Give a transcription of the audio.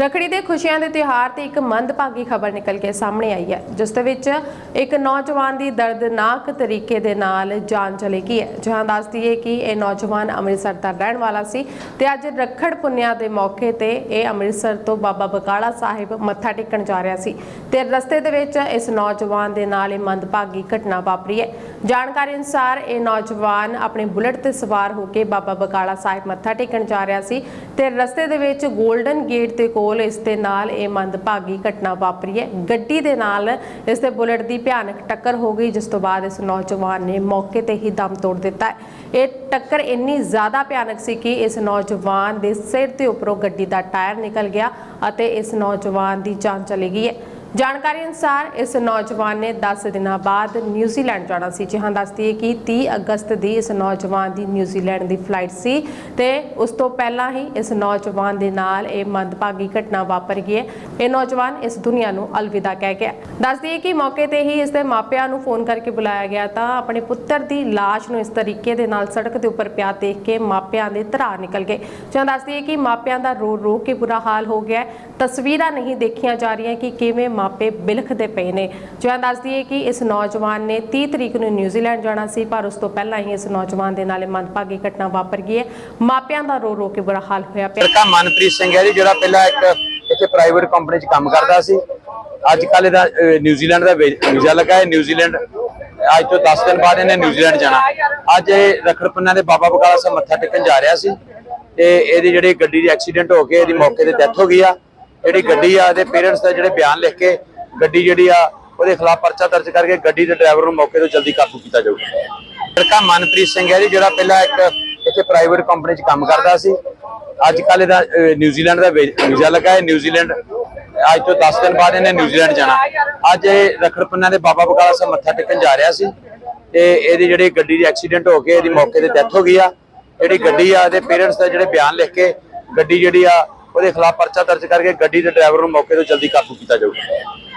ਰੱਖੜੀ ਦੇ ਖੁਸ਼ੀਆਂ ਦੇ ਤਿਉਹਾਰ ਤੇ ਇੱਕ ਮੰਦਭਾਗੀ ਖਬਰ ਨਿਕਲ ਕੇ ਸਾਹਮਣੇ ਆਈ ਹੈ, ਜਿਸ ਦੇ ਵਿੱਚ ਇੱਕ ਨੌਜਵਾਨ ਦੀ ਦਰਦਨਾਕ ਤਰੀਕੇ ਦੇ ਨਾਲ ਜਾਨ ਚਲੀ ਗਈ ਹੈ। ਜਹਾਂ ਦੱਸ ਦਈਏ ਕਿ ਇਹ ਨੌਜਵਾਨ ਅੰਮ੍ਰਿਤਸਰ ਦਾ ਰਹਿਣ ਵਾਲਾ ਸੀ ਤੇ ਅੱਜ ਰੱਖੜ ਪੁੰਨਿਆ ਦੇ ਮੌਕੇ ਤੇ ਇਹ ਅੰਮ੍ਰਿਤਸਰ ਤੋਂ ਬਾਬਾ ਬਕਾਲਾ ਸਾਹਿਬ ਮੱਥਾ ਟੇਕਣ ਜਾ ਰਿਹਾ ਸੀ ਤੇ ਰਸਤੇ ਦੇ ਵਿੱਚ ਇਸ ਨੌਜਵਾਨ ਦੇ ਨਾਲ ਇਹ ਮੰਦਭਾਗੀ ਘਟਨਾ ਵਾਪਰੀ ਹੈ। ਜਾਣਕਾਰੀ ਅਨੁਸਾਰ ਇਹ ਨੌਜਵਾਨ ਆਪਣੇ ਬੁਲਟ ਤੇ ਸਵਾਰ ਹੋ ਕੇ ਬਾਬਾ ਬਕਾਲਾ ਸਾਹਿਬ ਮੱਥਾ ਟੇਕਣ ਜਾ ਰਿਹਾ ਸੀ ਤੇ ਰਸਤੇ ਦੇ ਵਿੱਚ ਗੋਲਡਨ ਗੇਟ ਦੇ ਕੋਲ ਇਸ ਦੇ ਨਾਲ ਇਹ ਮੰਦਭਾਗੀ ਘਟਨਾ ਵਾਪਰੀ ਹੈ। ਗੱਡੀ ਦੇ ਨਾਲ ਇਸ ਦੇ ਬੁਲਟ ਦੀ ਭਿਆਨਕ ਟੱਕਰ ਹੋ ਗਈ, ਜਿਸ ਤੋਂ ਬਾਅਦ ਇਸ ਨੌਜਵਾਨ ਨੇ ਮੌਕੇ ਤੇ ਹੀ ਦਮ ਤੋੜ ਦਿੱਤਾ ਹੈ। ਇਹ ਟੱਕਰ ਇੰਨੀ ਜ਼ਿਆਦਾ ਭਿਆਨਕ ਸੀ ਕਿ ਇਸ ਨੌਜਵਾਨ ਦੇ ਸਿਰ ਦੇ ਉੱਪਰੋਂ ਗੱਡੀ ਦਾ ਟਾਇਰ ਨਿਕਲ ਗਿਆ ਅਤੇ ਇਸ ਨੌਜਵਾਨ ਦੀ ਜਾਨ ਚਲੀ ਗਈ ਹੈ। ਜਾਣਕਾਰੀ ਅਨੁਸਾਰ ਇਸ ਨੌਜਵਾਨ ਨੇ 10 ਦਿਨਾਂ ਬਾਅਦ ਨਿਊਜ਼ੀਲੈਂਡ ਜਾਣਾ ਸੀ। ਜਿਹਾਂ ਦੱਸਦੀ ਹੈ ਕਿ 30 ਅਗਸਤ ਦੀ ਇਸ ਨੌਜਵਾਨ ਦੀ ਨਿਊਜ਼ੀਲੈਂਡ ਦੀ ਫਲਾਈਟ ਸੀ ਤੇ ਉਸ ਤੋਂ ਪਹਿਲਾਂ ਹੀ ਇਸ ਨੌਜਵਾਨ ਦੇ ਨਾਲ ਇਹ ਮੰਦਭਾਗੀ ਘਟਨਾ ਵਾਪਰ ਗਈ ਹੈ। ਇਹ ਨੌਜਵਾਨ ਇਸ ਦੁਨੀਆ ਨੂੰ ਅਲਵਿਦਾ ਕਹਿ ਗਿਆ। ਦੱਸਦੀ ਹੈ ਕਿ ਮੌਕੇ ਤੇ ਹੀ ਇਸ ਦੇ ਮਾਪਿਆਂ ਨੂੰ ਫੋਨ ਕਰਕੇ ਬੁਲਾਇਆ ਗਿਆ ਤਾਂ ਆਪਣੇ ਪੁੱਤਰ ਦੀ ਲਾਸ਼ ਨੂੰ ਇਸ ਤਰੀਕੇ ਦੇ ਨਾਲ ਸੜਕ ਦੇ ਉੱਪਰ ਪਿਆ ਦੇਖ ਕੇ ਮਾਪਿਆਂ ਦੇ ਧਰਾ ਨਿਕਲ ਗਏ। ਜਿਹਾਂ ਦੱਸਦੀ ਹੈ ਕਿ ਮਾਪਿਆਂ ਦਾ ਰੋ ਰੋ ਕੇ ਬੁਰਾ ਹਾਲ ਹੋ ਗਿਆ ਤਸਵੀਰਾਂ ਨਹੀਂ ਦੇਖੀਆਂ ਜਾ ਰਹੀਆਂ ਕਿ ਕਿਵੇਂ ਮਾਪੇ ਬਿਲਖਦੇ ਪਏ ਨੇ। ਜਿਹਾਂ ਦੱਸਦੀ ਹੈ ਕਿ ਇਸ ਨੌਜਵਾਨ ਨੇ 30 ਤਰੀਕ ਨੂੰ ਨਿਊਜ਼ੀਲੈਂਡ ਜਾਣਾ ਸੀ, ਪਰ ਉਸ ਤੋਂ ਪਹਿਲਾਂ ਹੀ ਇਸ ਨੌਜਵਾਨ ਦੇ ਨਾਲ ਮੰਦਭਾਗੀ ਘਟਨਾ ਵਾਪਰ ਗਈ ਹੈ ਮਾਪਿਆਂ ਦਾ ਰੋ ਰੋ ਕੇ ਬੁਰਾ ਹਾਲ ਹੋਇਆ ਪਿਆ। ਲੜਕਾ ਮਨਪ੍ਰੀਤ ਸਿੰਘ ਹੈ ਜੀ, ਜਿਹੜਾ ਪਹਿਲਾਂ ਇੱਕ ਇੱਥੇ ਪ੍ਰਾਈਵੇਟ ਕੰਪਨੀ 'ਚ ਕੰਮ ਕਰਦਾ ਸੀ। ਅੱਜ ਕੱਲ ਇਹਦਾ ਨਿਊਜ਼ੀਲੈਂਡ ਦਾ ਵੀਜ਼ਾ ਲੱਗਾ ਹੈ। ਨਿਊਜ਼ੀਲੈਂਡ, ਅੱਜ ਤੋਂ 10 ਦਿਨ ਬਾਅਦ ਇਹਨੇ ਨਿਊਜ਼ੀਲੈਂਡ ਜਾਣਾ। ਅੱਜ ਇਹ ਰਖੜ ਦੇ ਬਾਬਾ ਬਕਾਲਾ ਸਾਹਿਬ ਮੱਥਾ ਟੇਕਣ ਜਾ ਰਿਹਾ ਸੀ। ਤੇ ਇਹਦੀ ਜਿਹੜੀ ਗੱਡੀ ਦੀ ਐਕਸੀਡੈਂਟ ਹੋ ਕੇ ਇਹਦੀ ਮੌਕੇ ਤੇ ਡੈਥ ਹੋ ਗਈ ਆ। ਜਿਹੜੀ ਗੱਡੀ ਆ ਇਹਦੇ ਪੇਰੈਂਟਸ ਦਾ ਜਿਹੜੇ ਬਿਆਨ ਲਿਖ ਕੇ ਗੱਡੀ ਜਿਹੜੀ ਆ ਉਹਦੇ ਖਿਲਾਫ ਪਰਚਾ ਦਰਜ ਕਰਕੇ ਗੱਡੀ ਦੇ ਡਰਾਈਵਰ ਨੂੰ ਮੌਕੇ ਤੋਂ ਜਲਦੀ ਕਾਬੂ ਕੀਤਾ ਜਾਊਗਾ ਲੜਕਾ ਮਨਪ੍ਰੀਤ ਸਿੰਘ ਹੈ ਜੀ ਜਿਹੜਾ ਪਹਿਲਾਂ ਇੱਕ ਇੱਥੇ ਪ੍ਰਾਈਵੇਟ ਕੰਪਨੀ 'ਚ ਕੰਮ ਕਰਦਾ ਸੀ। ਅੱਜ ਕੱਲ ਇਹਦਾ ਨਿਊਜ਼ੀਲੈਂਡ ਦਾ ਵੀਜ਼ਾ ਲੱਗਾ ਹੈ। ਨਿਊਜ਼ੀਲੈਂਡ ਅੱਜ ਤੋਂ 10 ਦਿਨ ਬਾਅਦ ਇਹਨੇ ਨਿਊਜ਼ੀਲੈਂਡ ਜਾਣਾ। ਅੱਜ ਇਹ ਰਖੜ ਪੁੰਨਾ ਦੇ ਬਾਬਾ ਬਕਾਲਾ ਸਾਹਿਬ ਮੱਥਾ ਟੇਕਣ ਜਾ ਰਿਹਾ ਸੀ ਤੇ ਇਹਦੀ ਜਿਹੜੀ ਗੱਡੀ ਦੀ ਐਕਸੀਡੈਂਟ ਹੋ ਕੇ ਇਹਦੀ ਮੌਕੇ ਤੇ ਡੈਥ ਹੋ ਗਈ ਆ। ਜਿਹੜੀ ਗੱਡੀ ਆ ਇਹਦੇ ਪੇਰੈਂਟਸ ਦਾ ਜਿਹੜੇ ਬਿਆਨ ਲਿਖ ਕੇ ਗੱਡੀ ਜਿਹੜੀ ਆ ਉਹਦੇ ਖਿਲਾਫ ਪਰਚਾ ਦਰਜ ਕਰਕੇ ਗੱਡੀ ਦੇ ਡਰਾਈਵਰ ਨੂੰ ਮੌਕੇ ਤੋਂ ਜਲਦੀ ਕਾਬੂ ਕੀਤਾ ਜਾਊਗਾ।